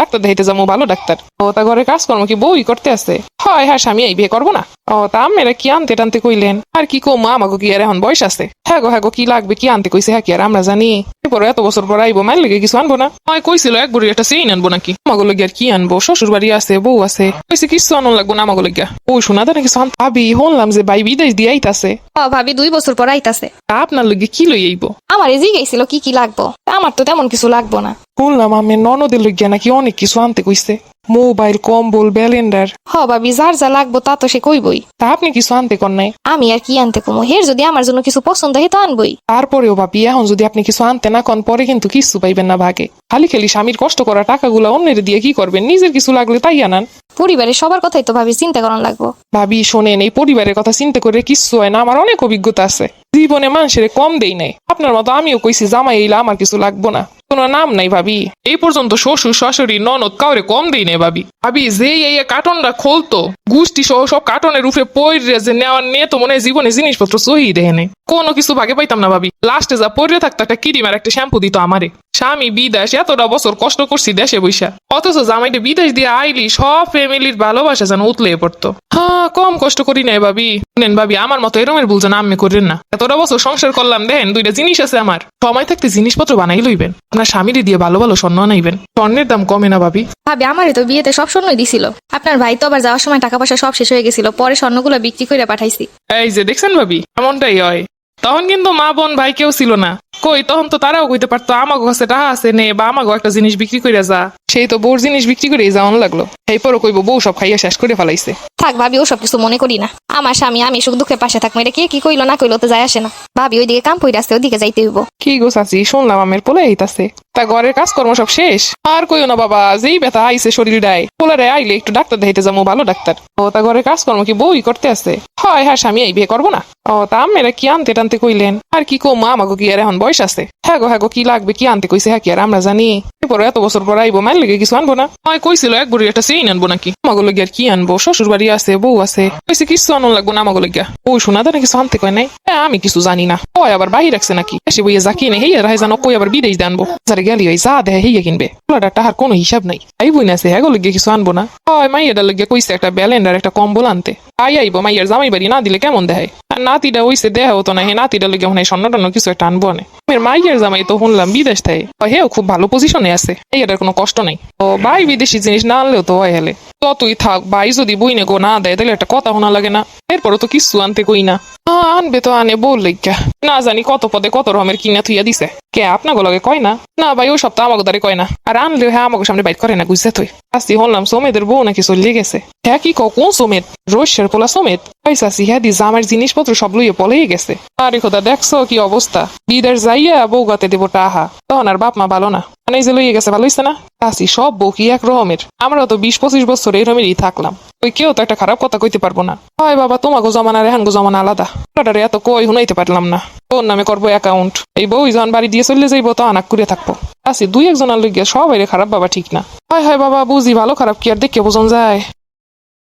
Doctor দেখাইতে যাব ভালো ডাক্তার। ও তা ঘরে কাজকর্ম কি বউই করতে আছে? হয় হ্যাঁ স্বামী এই বিয়ে করব না। ও তা আমেরা কি আনতে টানতে কইলেন? আর কি কো মা আমাকে কি আর এখন বয়স আছে? হ্যাঁ গো হ্যাঁ গো কি লাগবে কি আনতে কইছে হ্যাঁ কি আর আমরা জানি। এরপর এত বছর পর আইবো মাইল লেগে কিছু আনব না। হয় কইছিল এক বুড়ি একটা চেইন আনব নাকি। আমাকে লগে আর কি আনব? শ্বশুর বাড়ি আছে বউ আছে। কইছে কিছু আনন লাগবো না আমাকে লগে। ও শোনা দা নাকি শান্ত ভাবি শুনলাম যে ভাই বিদেশ দিয়ে আইতাছে। ভাবি দুই বছর পর আইতাছে। আপনার লগে কি লই আইবো? আমার এজি গেছিল কি কি লাগবো। আমার তো তেমন কিছু লাগবো না। শুনলাম আমি ননদের লইগিয়া নাকি অনেক কিছু আনতে কইছে। মোবাইল কম্বল ব্যালেন্ডার। হ ভাবি যার যা লাগবো তা তো সে কইবই। তা আপনি কিছু আনতে কর নাই। আমি আর কি আনতে কমো? হের যদি আমার জন্য কিছু পছন্দ হয় তো আনবই। তারপরেও ভাবি এখন যদি আপনি কিছু আনতে না কন পরে কিন্তু কিছু পাইবেন না ভাগে। খালি খালি স্বামীর কষ্ট করা টাকাগুলো অন্যের দিয়ে কি করবেন? নিজের কিছু লাগলে তাই আনান। পরিবারের সবার কথাই তো ভাবি চিন্তা করান লাগবো। ভাবি শোনেন এই পরিবারের কথা চিন্তা করে কিচ্ছু হয় না আমার অনেক অভিজ্ঞতা আছে। জীবনে মানুষের কম দেই নাই। আপনার মতো আমিও কইছি জামাই এইলা আমার কিছু লাগবো না। কোনো নাম নাই ভাবি। এই পর্যন্ত শ্বশুর, শাশুড়ি, ননদ কাউরে কম দেই নাই ভাবি। ভাবি যে এই কার্টনটা খুলতো গুষ্টি সহ সব কার্টনের পইরে যে নেওয়ার নিয়ে তো মনে জীবনে জিনিসপত্র সহি নেই। কোনো কিছু ভাগে পাইতাম না ভাবি। লাস্টে যা পড়ে থাকতো, একটা কিরিম আর একটা শ্যাম্পু দিত আমারে। স্বামী বিদেশ, এতটা বছর কষ্ট করছি দেশে বৈশা। অথচ জামাইটা বিদেশ দিয়ে আইলি, সব ফ্যামিলির ভালোবাসা যেন উতলে পড়তো। হ্যাঁ কম কষ্ট করি নাই ভাবি। নেন ভাবি, আমার মতো এরমের ভুল যেন আমি করেন না। এতটা বছর সংসার করলাম, দেখেন, দুইটা জিনিস আছে আমার। সময় থাকতে জিনিসপত্র বানাই লইবেন। আপনার স্বামীরে দিয়ে ভালো ভালো স্বর্ণ আনাইবেন? স্বর্ণের দাম কমে না ভাবি। ভাবি আমারই তো বিয়েতে সব স্বর্ণই দিছিল। আপনার ভাই তো আবার যাওয়ার সময় টাকা পয়সা সব শেষ হয়ে গেছিল পরে স্বর্ণগুলো বিক্রি করে পাঠাইছি। এই যে দেখছেন ভাবি এমনটাই হয়। তখন কিন্তু মা বোন ভাই কেউ ছিল না। কই তখন তো তারাও কইতে পারতো আমাগো কাছে টাকা আছে নে বা আমাগো একটা জিনিস বিক্রি করে যা। সেই তো বউর জিনিস বিক্রি করে যাওয়ান লাগল। এই পরও কইবো বউ সব খাইয়া শেষ করে ফেলাইছে। থাক ভাবি ও সব কিছু মনে করি না। আমার স্বামী আমি সুখ দুঃখে পাশে থাকব এটা কে কি কইলো না কইলো তো যায় আসে না। ভাবি, ওইদিকে কাম পইরা আসতে ওদিকে যাইতে হইব। কি গো চাচি, শুনলাম আমের পোলে আইতাছে। তা ঘরের কাজকর্ম সব শেষ? আর কইও না বাবা, যেই ব্যথা আইছে শরীর ডায় পোলারে আইলে একটু ডাক্তার দেখাইতে যাব ভালো ডাক্তার। ও, তা ঘরের কাজকর্ম কি বউই করতে আছে? হয় হ্যাঁ স্বামী, এই বিয়ে করব না? ও, তা আমেরা কি আনতে টানতে কইলেন? আর কি কো মা আমাকে কি আর এখন বয়স আছে? হ্যাঁ গো হ্যাঁ গো, কি লাগবে, কি আনতে কইছে হ্যাঁ কি আর আমরা জানি। এরপর এত বছর পর আইবো মাইল লেগে কিছু আনব না। হয় কইছিল এক বুড়ি একটা চেইন আনব নাকি? আমাকে লগে আর কি আনব? শ্বশুর বাড়ি আছে, বউ আছে। কইছে কিছু আনন লাগবো না আমাকে লগে ওই শোনা দা কিছু আনতে কয় নাই? হ্যাঁ আমি কিছু জানি না ওই আবার বাহির রাখছে নাকি এসে বইয়ে যা কিনে হেই রাহে জানো কই আবার বিদেশ দিয়ে আনব গেলি ওই যা দেহে হেইয়া কিনবে পোলাটা টাহার কোনো হিসাব নাই আই বই না আছে হ্যাঁ লগে কিছু আনব না হয় মাইয়াটা লগে কইছে একটা ব্যালেন্ডার একটা কম্বল আনতে আই আইবো মাইয়ার জামাই বাড়ি না দিলে কেমন দেখায় আর নাতিটা হইছে দেহ হতো না হে নাতিটা লগে মনে হয় স্বর্ণ টন্ন কিছু একটা আনব না মেয়ের মাইয়ের জামাই তো শুনলাম বিদেশ থাকে হেও খুব ভালো পজিশনে আছে এই এটার কোনো কষ্ট নাই ও ভাই বিদেশি জিনিস না আনলেও তো হয় হেলে ততই থাক, ভাই যদি বইনে গো না দেয়, তাহলে একটা কথা শোনা লাগে না। এরপরও তো কিছু আনতে কই না। আনবে তো আনে, বল না জানি কত পদে কত রকমের কিনা থুইয়া দিছে। কে আপনাকে লগে কয় না? না ভাই ও সপ্তাহ আমাকে দ্বারে কয় না। আর আনলেও হ্যাঁ আমাকে সামনে বাইট করে না বুঝতে তুই। আসি হলাম সোমেদের বউ নাকি চলিয়ে গেছে। হ্যাঁ কি কোন সোমেদ রোশের পোলা সোমেদ পয়সাসি হ্যাঁ দি জিনিসপত্র সব লইয়ে পলেই গেছে। আরে খোদা, দেখছ কি অবস্থা? বিদের যাইয়া বউ গাতে দেবো টাহা। তখন আর বাপ মা ভালো না। মানে যে গেছে, ভালো না? সব বকি এক আমরা তো বিশ পঁচিশ বছর থাকলাম। ওই কেউ তো একটা খারাপ কথা কইতে পারব না। হয় বাবা তোমাকে জমানা রেহান জমানা আলাদা। ওটারে এত কই শুনাইতে পারলাম না। তোর নামে করব অ্যাকাউন্ট এই বউ যখন বাড়ি দিয়ে চলে যাইবো, তো আনাক করে থাকব। আসি দুই একজনের লইগে সবাই খারাপ বাবা ঠিক না। হয় হয় বাবা, বুঝি ভালো খারাপ কি আর দেখে বোঝন যায়।